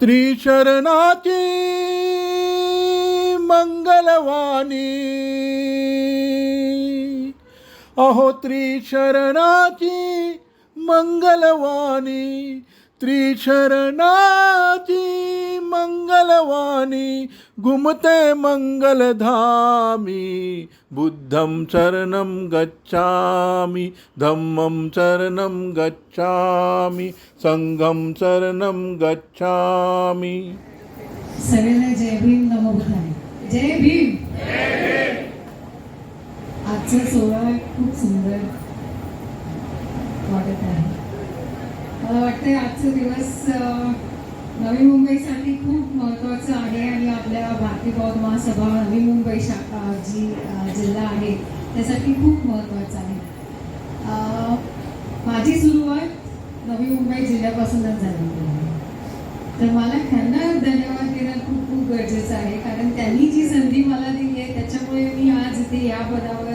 त्रिशरणाची मंगलवाणी. अहो त्रिशरणाची मंगलवाणी. त्रिशरणाची मंगलवाणी घुमते मंगलधामी बुद्धं चरणं गच्छामि धम्मं चरणं गच्छामि संघं चरणं गच्छामि। सगळ्यांना जय भीम नमो जय भीम। आजचा सोहळा खूप सुंदर वाटत आहे मला वाटतं आजचा दिवस नवी मुंबईसाठी खूप महत्त्वाचं आहे आणि आपल्या भारतीय बौद्ध महासभा नवी मुंबई शाखा जी जिल्हा आहे त्यासाठी खूप महत्त्वाचं आहे. माझी सुरुवात नवी मुंबई जिल्ह्यापासूनच झालेली आहे तर मला त्यांना धन्यवाद देणं खूप खूप गरजेचं आहे कारण त्यांनी जी संधी मला दिली आहे त्याच्यामुळे मी आज इथे या पदावर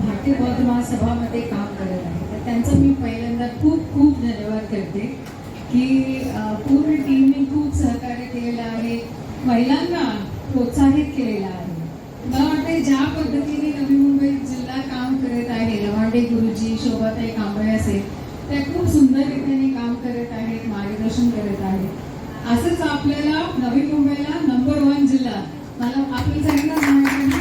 भारतीय बौद्ध महासभामध्ये काम करत आहे. त्यांचं मी पहिल्यांदा खूप खूप धन्यवाद करते की पूर्ण टीमने खूप सहकार्य केलेलं आहे. महिलांना प्रोत्साहित केलेलं आहे. मला वाटतं ज्या पद्धतीने नवी मुंबई जिल्हा काम करत आहे लवांडे गुरुजी शोभाताई कांबळे असेल त्या खूप सुंदर रीतीने काम करत आहेत मार्गदर्शन करत आहेत. असंच आपल्याला नवी मुंबईला नंबर वन जिल्हा मला आपल्या सगळ्यांना सांगायचं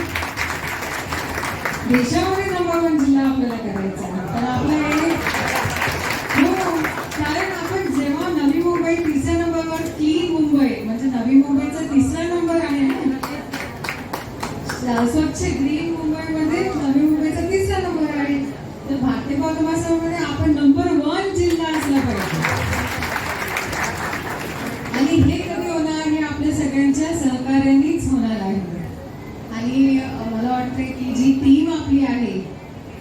देशामध्ये नंबर वन जिल्हा आपल्याला करायचा आहे. तर आपल्या स्वच्छ ग्रीन मुंबईमध्ये नवी मुंबईचा तिसरा नंबर आहे. तर भारतीय बौद्ध आपण नंबर वन जिल्हा असला पाहिजे. आणि हे कधी होणार हे आपल्या सगळ्यांच्या सहकार्यानेच होणार आहे. आणि मला वाटते की जी टीम आपली आहे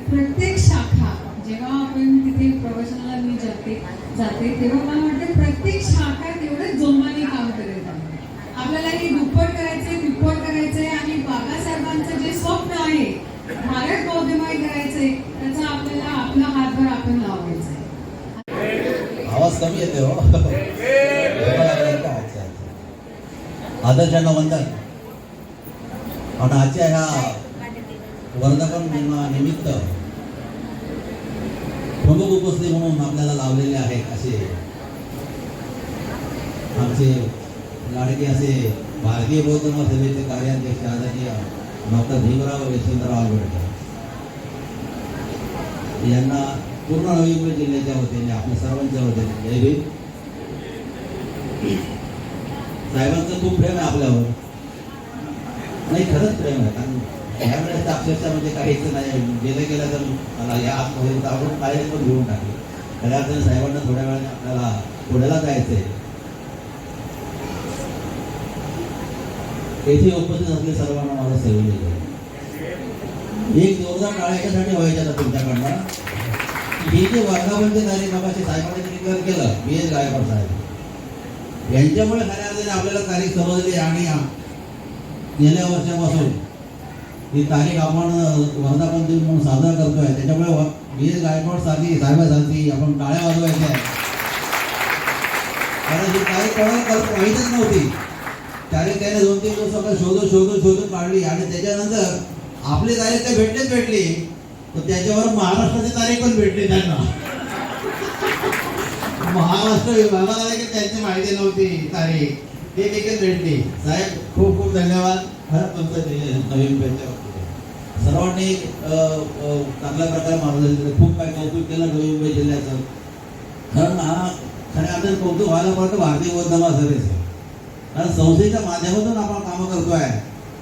प्रत्येक शाखा जेव्हा आपण तिथे प्रवचनाला मी जाते जाते तेव्हा मला वाटतं प्रत्येक शाखा तेवढंच जोमाने काम करत आहे आपल्याला हे दुप्पट करायचंय तिप्पट करायचंय आणि बाबासाहेबांचं जे स्वप्न आहे भारत बौद्धमय करायचंय त्याचा आपल्याला आपला हातभार आपण लावायचा आहे. आवाज कमी येते हो. आदर्शांना वंदन आणि आजच्या ह्या वर्धापन निमित्त प्रमुख उपस्थिती म्हणून आपल्याला लावलेले आहेत असे आमचे लाडके असे भारतीय बौद्ध सेवेचे कार्याध्यक्ष आदरणीय डॉक्टर भीमराव यशवंतराव आंबेडकर. यांना पूर्ण नवी जिल्ह्याच्या वतीने आपल्या सर्वांच्या वतीने जय भीम. साहेबांचं खूप प्रेम आहे आपल्यावर. नाही खरंच प्रेम आहे कारण ह्या वेळेस अक्षरशः म्हणजे काहीच नाही. गेलं गेलं तर मला या आतमध्ये आपण काय पण घेऊन टाकले. खऱ्या अर्थाने साहेबांना थोड्या वेळाने आपल्याला पुण्याला जायचंय येथे उपस्थित असले सर्वांना माझा सेवन एक जोरदार टाळ्या याच्यासाठी व्हायच्या आता तुमच्याकडनं? ही जे वर्धापनचे तारीख मगाशी साहेबांनी डिक्लेअर केलं बी एस गायकवाड साहेब. यांच्यामुळे खऱ्या अर्थाने आपल्याला तारीख समजली आणि गेल्या वर्षापासून ही तारीख आपण वर्धापन दिन म्हणून साजरा करतोय. त्याच्यामुळे बी एस गायकवाड सारखी साहेबांसारखी आपण टाळ्या वाजवायच्या. कारण ही तारीख कोणाला कल्प- माहीतच नव्हती. तारीख त्याने दोन तीन दिवस शोधून शोधून शोधून काढली आणि त्याच्यानंतर आपली तारीख तर भेटलीच भेटली. तर त्याच्यावर महाराष्ट्राची तारीख पण भेटली त्यांना. महाराष्ट्र विभागाला देखील त्यांची माहिती नव्हती तारीख. ते देखील भेटली. साहेब खूप खूप धन्यवाद. खरंच तुमचं नवीन भेटल्या सर्वांनी चांगल्या प्रकारे मार्गदर्शन केलं. खूप काही कौतुक केलं नवी मुंबई जिल्ह्याचं. कारण हा खऱ्या अर्थात कौतुक व्हायला पडतं भारतीय बौद्ध महासभेचं कारण संस्थेच्या माध्यमातून आपण कामं करतोय.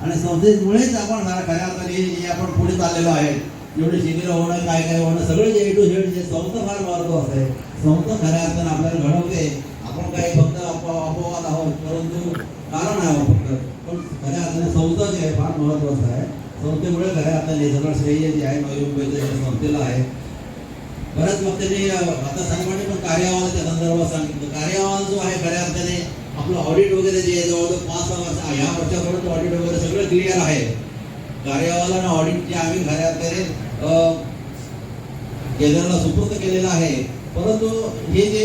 आणि संस्थेमुळेच आपण खऱ्या अर्थाने हे जे आपण पुढे चाललेलो आहे एवढे शिबिरं होणं काय काय होणं सगळे जे ए टू झेड जे संस्था फार महत्वाचं आहे. संस्था खऱ्या अर्थाने आपल्याला घडवते. आपण काही फक्त अपवाद आहोत परंतु कारण आहे फक्त. पण खऱ्या अर्थाने संस्था जे आहे फार महत्वाचं आहे. संस्थेमुळे खऱ्या अर्थाने सगळं श्रेय जे आहे नवी संस्थेला आहे. बऱ्याच मग त्यांनी आता साहेबांनी पण कार्य त्या संदर्भात सांगितलं. कार्य जो आहे खऱ्या अर्थाने आपलं ऑडिट वगैरे जे जवळजवळ पाच सहा वर्ष ह्या वर्षापर्यंत ऑडिट वगैरे सगळं क्लिअर आहे. कार्यवाला आणि ऑडिट जे आम्ही खऱ्या केंद्राला सुपूर्द केलेलं आहे. परंतु हे जे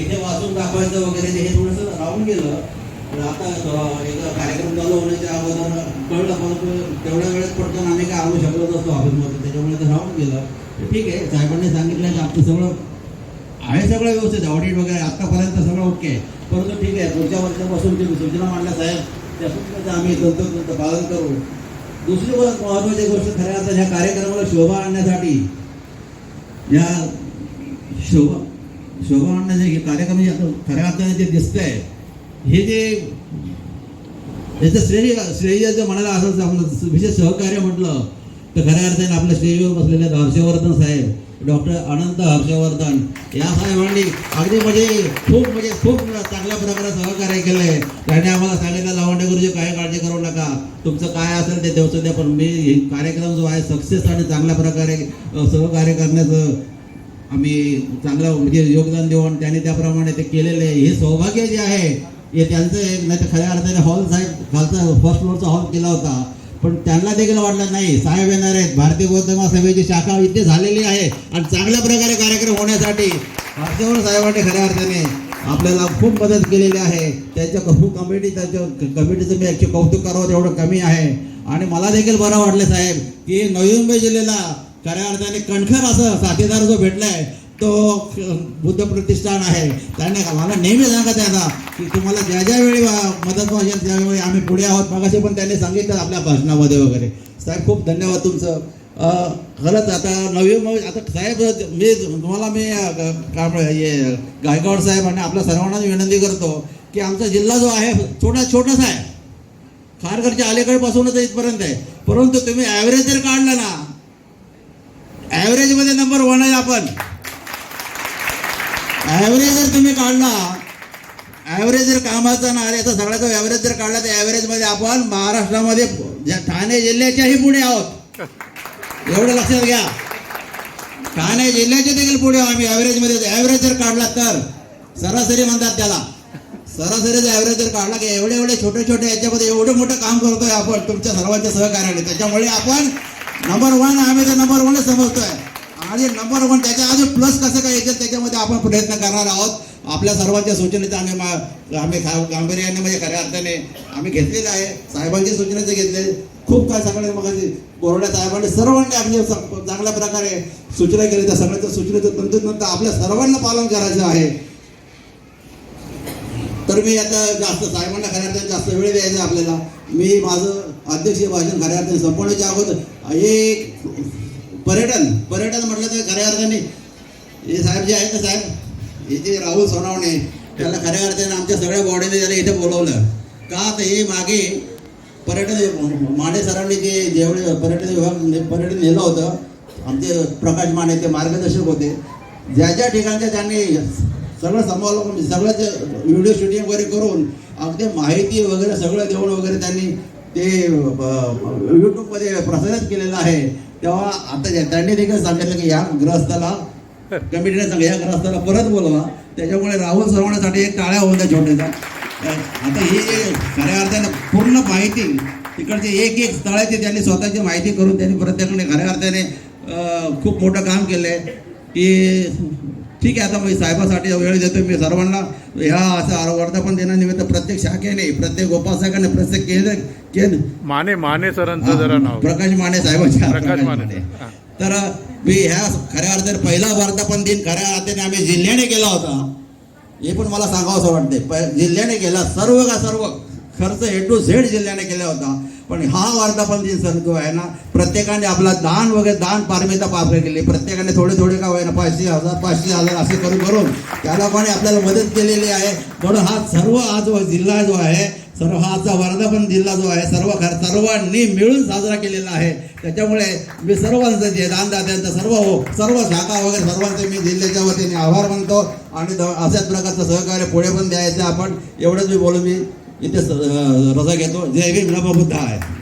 इथे वाचून दाखवायचं वगैरे जे हे थोडंसं राहून गेलं आता अं, कार्यक्रम चालू होण्याच्या अगोदर कळलं परंतु तेवढ्या वेळेत पटकन आम्ही काय आणू शकलो नसतो ऑफिसमध्ये त्याच्यामुळे ते राहून गेलं. ठीक आहे साहेबांनी सांगितलं की आपलं सगळं आहे सगळं व्यवस्थित. ऑडिट वगैरे आत्तापर्यंत सगळं ओके आहे परंतु ठीक आहे पुढच्या वर्षापासून ते सूचना मांडल्या साहेब त्या सूचनेचं आम्ही तंतोतंत पालन करू. दुसरी महत्वाची गोष्ट खऱ्या अर्थ ह्या कार्यक्रमाला शोभा आणण्यासाठी या शोभा शोभा आणण्याचे हे कार्यक्रम जे खऱ्या अर्थाने जे दिसतंय हे जे याचं श्रेय श्रेय जर म्हणायला असं आपलं विशेष सहकार्य म्हटलं तर खऱ्या अर्थाने आपल्या श्रेयवर बसलेले हर्षवर्धन साहेब डॉक्टर अनंत हर्षवर्धन. या साहेबांनी अगदी म्हणजे खूप म्हणजे खूप चांगल्या प्रकारे सहकार्य केलं आहे त्याने आम्हाला सांगितलं लावंडे गुरुजी काय काळजी करू नका. तुमचं काय असेल ते देवचं द्या पण मी हे कार्यक्रम जो आहे सक्सेस आणि चांगल्या प्रकारे सहकार्य करण्याचं आम्ही चांगलं म्हणजे योगदान देऊन त्यांनी त्याप्रमाणे ते केलेले आहे. हे सौभाग्य जे आहे हे त्यांचं एक नाही तर खऱ्या अर्थाने हॉल साहेब खालचा फर्स्ट फ्लोअरचा हॉल केला होता. पण त्यांना देखील वाटलं नाही. साहेब येणार आहेत. भारतीय बौद्ध सभेची शाखा इथे झालेली आहे. आणि चांगल्या प्रकारे कार्यक्रम होण्यासाठी हर्षवर्धन साहेबांनी खऱ्या अर्थाने आपल्याला खूप मदत केलेली आहे. त्यांच्या खूप कमिटी त्यांच्या कमिटीचं मी याचे कौतुक करावं तेवढं कमी आहे. आणि मला देखील बरं वाटलं साहेब की नवी मुंबई जिल्ह्याला खऱ्या अर्थाने कणखर असं साथीदार जो भेटलाय तो बुद्ध प्रतिष्ठान आहे. त्याने मला नेहमी सांगत आहे आता की तुम्हाला ज्या ज्या वेळी मदत पाहिजे त्यावेळी आम्ही पुढे आहोत. मगाशी पण त्यांनी सांगितलं आपल्या भाषणामध्ये वगैरे. साहेब खूप धन्यवाद तुमचं. खरंच आता नवी आता साहेब मी तुम्हाला मी काय हे गायकवाड साहेब आणि आपल्या सर्वांना विनंती करतो की आमचा जिल्हा जो आहे छोटा छोटासा आहे. खारघरच्या अलीकडपासूनच इथपर्यंत आहे. परंतु तुम्ही ॲव्हरेज जर काढला ना ॲव्हरेजमध्ये नंबर वन आहे आपण. ॲव्हरेज जर तुम्ही काढला ॲव्हरेज जर कामाचा ना याचा सगळ्याचा ॲव्हरेज जर काढला तर ॲव्हरेजमध्ये आपण महाराष्ट्रामध्ये ठाणे जिल्ह्याच्याही पुढे आहोत. एवढं लक्षात घ्या. ठाणे जिल्ह्याचे देखील पुढे आम्ही ॲव्हरेजमध्ये ॲव्हरेज जर काढला तर सरासरी म्हणतात त्याला. सरासरीचा ॲव्हरेज जर काढला की एवढे एवढे छोटे छोटे याच्यामध्ये एवढं मोठं काम करतोय आपण तुमच्या सर्वांच्या सहकार्याने. त्याच्यामुळे आपण नंबर वन आम्ही तर नंबर वनच समजतोय. आणि नंबर वन त्याच्या अजून प्लस कसं काय येतं त्याच्यामध्ये आपण प्रयत्न करणार आहोत. आपल्या सर्वांच्या सूचनेचा आम्ही आम्ही गांभीर्याने म्हणजे खऱ्या अर्थाने आम्ही घेतलेलं आहे. साहेबांच्या सूचनेचं घेतले. खूप काय सगळे मग कोरोना साहेबांनी सर्वांनी अगदी चांगल्या प्रकारे सूचना केली. त्या सगळ्यांच्या सूचनेचं तंतोतंत आपल्या सर्वांना पालन करायचं आहे. तर मी आता जास्त साहेबांना खऱ्या अर्थाने जास्त वेळ द्यायचा आपल्याला. मी माझं अध्यक्षीय भाषण खऱ्या अर्थाने संपवण्याच्या अगोदर एक पर्यटन पर्यटन म्हटलं तर खऱ्या अर्थाने. हे साहेब जे आहेत ना साहेब हे जे राहुल सोनावणे त्याला खऱ्या अर्थाने आमच्या सगळ्या बॉडीने त्याला इथे बोलवलं. का तर हे मागे पर्यटन माने सरांनी जे जेवढे पर्यटन विभाग म्हणजे पर्यटन नेलं होतं आमचे प्रकाश माने ते मार्गदर्शक होते. ज्या ज्या ठिकाणच्या त्यांनी सगळं समावलं सगळं व्हिडिओ शूटिंग वगैरे करून अगदी माहिती वगैरे सगळं देऊन वगैरे त्यांनी ते यूट्यूबमध्ये प्रसारित केलेलं आहे. तेव्हा आता त्यांनी देखील सांगितलं की या ग्रहस्थाला कमिटीने सांग या ग्रहस्थाला परत बोलवा. त्याच्यामुळे राहुल सरवण्यासाठी एक टाळ्या होत्या द्या छोट्याचा आता हे जे खऱ्या अर्थाने पूर्ण माहिती तिकडचे एक एक स्थळाची त्यांनी स्वतःची माहिती करून त्यांनी प्रत्येकाने खऱ्या अर्थाने खूप मोठं काम केलं आहे की ठीक आहे आता मी साहेबासाठी वेळ देतो मी सर्वांना. ह्या असं वर्धापन दिनानिमित्त प्रत्येक शाखेने प्रत्येक उपासकाने प्रत्येक केंद्र केंद्र माने माने सरांचं जरा नाव. प्रकाश माने साहेबांच्या प्रकाश माने. तर मी ह्या खऱ्या अर्थाने पहिला वर्धापन दिन खऱ्या अर्थाने आम्ही जिल्ह्याने केला होता. हे पण मला सांगावं असं वाटते जिल्ह्याने केला सर्व का सर्व खर्च ए टू झेड जिल्ह्याने केला होता. पण हा वार्तापन जे सण आहे ना प्रत्येकाने आपला दान वगैरे दान पारमिता पार केली प्रत्येकाने थोडे थोडे का होईना पाचशे हजार पाचशे हजार असे करून करून त्या लोकांनी आपल्याला मदत केलेली आहे. म्हणून हा सर्व हा जो जिल्हा जो आहे सर्व हा आजचा वर्धापन जिल्हा जो आहे सर्व खर सर्वांनी मिळून साजरा केलेला आहे. त्याच्यामुळे मी सर्वांचं जे दानदात्यांचं सर्व हो सर्व शाखा वगैरे सर्वांचे मी जिल्ह्याच्या वतीने आभार मानतो. आणि अशाच प्रकारचं सहकार्य पुढे पण द्यायचं आपण एवढंच मी बोलून मी. इथे रजा घेतो. जय भीम नमो बुद्ध आहे.